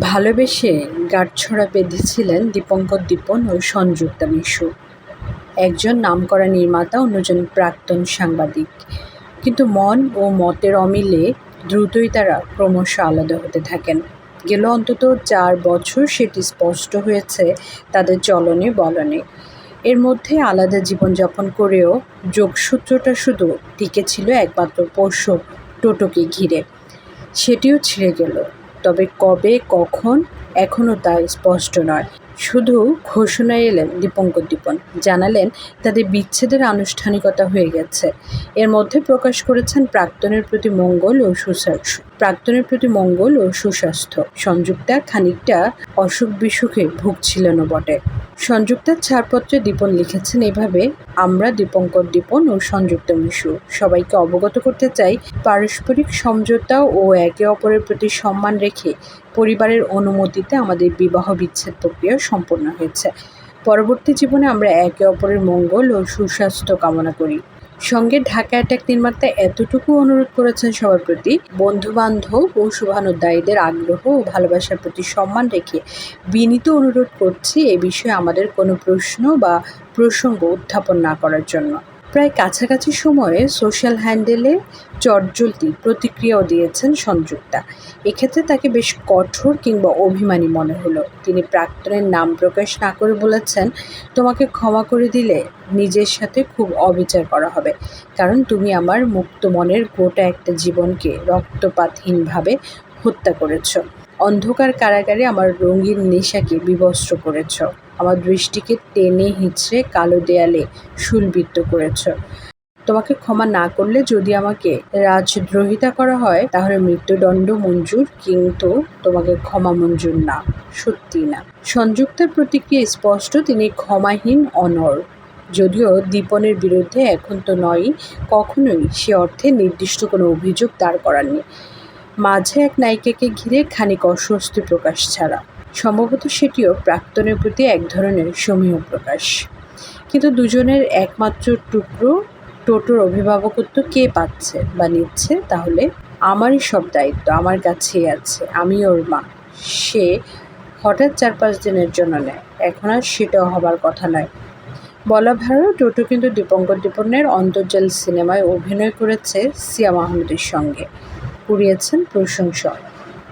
ভালোবেসে গাঁটছড়া বেঁধেছিলেন দীপঙ্কর দীপন ও সংযুক্তা মিশু। একজন নামকরা নির্মাতা, অন্যজন প্রাক্তন সাংবাদিক। কিন্তু মন ও মতের অমিলে দ্রুতই তারা ক্রমশ আলাদা হতে থাকেন। গেল অন্তত চার বছর সেটি স্পষ্ট হয়েছে তাদের চলনে বলনে। এর মধ্যে আলাদা জীবনযাপন করেও যোগসূত্রটা শুধু টিকে ছিল একমাত্র পোষ্য টোটোকে ঘিরে। সেটিও ছিঁড়ে গেল। তবে কবে, কখন, এখনও তা স্পষ্ট নয়। শুধু ঘোষণায় এলেন দীপঙ্কর দীপন। জানালেন তাদের বিচ্ছেদের আনুষ্ঠানিকতা হয়ে গেছে। এর মধ্যে প্রকাশ করেছেন প্রাক্তনের প্রতি মঙ্গল ও সুস্বাস্থ্য, প্রাক্তনের প্রতি মঙ্গল ও সুস্বাস্থ্য। সংযুক্তা খানিকটা অসুখ বিসুখে ভুগছিলেনও বটে। সংযুক্তার ছাড়পত্রে দীপন লিখেছেন এভাবে, আমরা দীপঙ্কর দীপন ও সংযুক্ত মিশু। সবাইকে অবগত করতে চাই পারস্পরিক সমঝোতা ও একে অপরের প্রতি সম্মান রেখে পরিবারের অনুমতিতে আমাদের বিবাহ বিচ্ছেদ প্রক্রিয়া সম্পন্ন হয়েছে। পরবর্তী জীবনে আমরা একে অপরের মঙ্গল ও সুস্বাস্থ্য কামনা করি। সঙ্গে ঢাকা অ্যাটাক নির্মাতা এতটুকু অনুরোধ করেছেন সবার প্রতি। বন্ধুবান্ধব ও শুভানুদ্দায়ীদের আগ্রহ ও ভালোবাসার প্রতি সম্মান রেখে বিনীত অনুরোধ করছি এ বিষয়ে আমাদের কোনো প্রশ্ন বা প্রসঙ্গ উত্থাপন না করার জন্য। প্রায় কাছাকাছি সময়ে সোশ্যাল হ্যান্ডেলে চটজলতি প্রতিক্রিয়াও দিয়েছেন সংযুক্তা। এক্ষেত্রে তাকে বেশ কঠোর কিংবা অভিমানী মনে হলো। তিনি প্রাক্তনের নাম প্রকাশ না করে বলেছেন, তোমাকে ক্ষমা করে দিলে নিজের সাথে খুব অবিচার করা হবে। কারণ তুমি আমার মুক্ত মনের গোটা একটা জীবনকে রক্তপাতহীনভাবে হত্যা করেছ। অন্ধকার কারাগারে আমার রঙিন নেশাকে বিবস্ত্র করেছ। আমার দৃষ্টিকে টেনে হিঁচড়ে কালো দেয়ালে শুলবিদ্ধ করেছ। তোমাকে ক্ষমা না করলে যদি আমাকে রাজদ্রোহিতা করা হয়, তাহলে মৃত্যুদণ্ড মঞ্জুর, কিন্তু তোমাকে ক্ষমা মঞ্জুর না, সত্যি না। সংযুক্তার প্রতিক্রিয়া স্পষ্ট, তিনি ক্ষমাহীন অনর যদিও দীপনের বিরুদ্ধে এখন তো নয়ই, কখনোই সে অর্থে নির্দিষ্ট কোনো অভিযোগ দাঁড় করাননি। মাঝে এক নায়িকাকে ঘিরে খানিক অস্বস্তি প্রকাশ ছাড়া। সম্ভবত সেটিও প্রাক্তনের প্রতি এক ধরনের সমীহ প্রকাশ। কিন্তু দুজনের একমাত্র টুকরো টোটোর অভিভাবকত্ব কে পাচ্ছে বা নিচ্ছে তাহলে আমারই সব দায়িত্ব, আমার কাছেই আছে আমি ওর মা। সে হঠাৎ চার পাঁচ দিনের জন্য নেয়, এখন আর সেটাও হবার কথা নয়। বলা ভালো, টোটো কিন্তু দীপঙ্কর দীপনের অন্তর্জাল সিনেমায় অভিনয় করেছে সিয়াম আহমেদের সঙ্গে। কুড়িয়েছেন প্রশংসা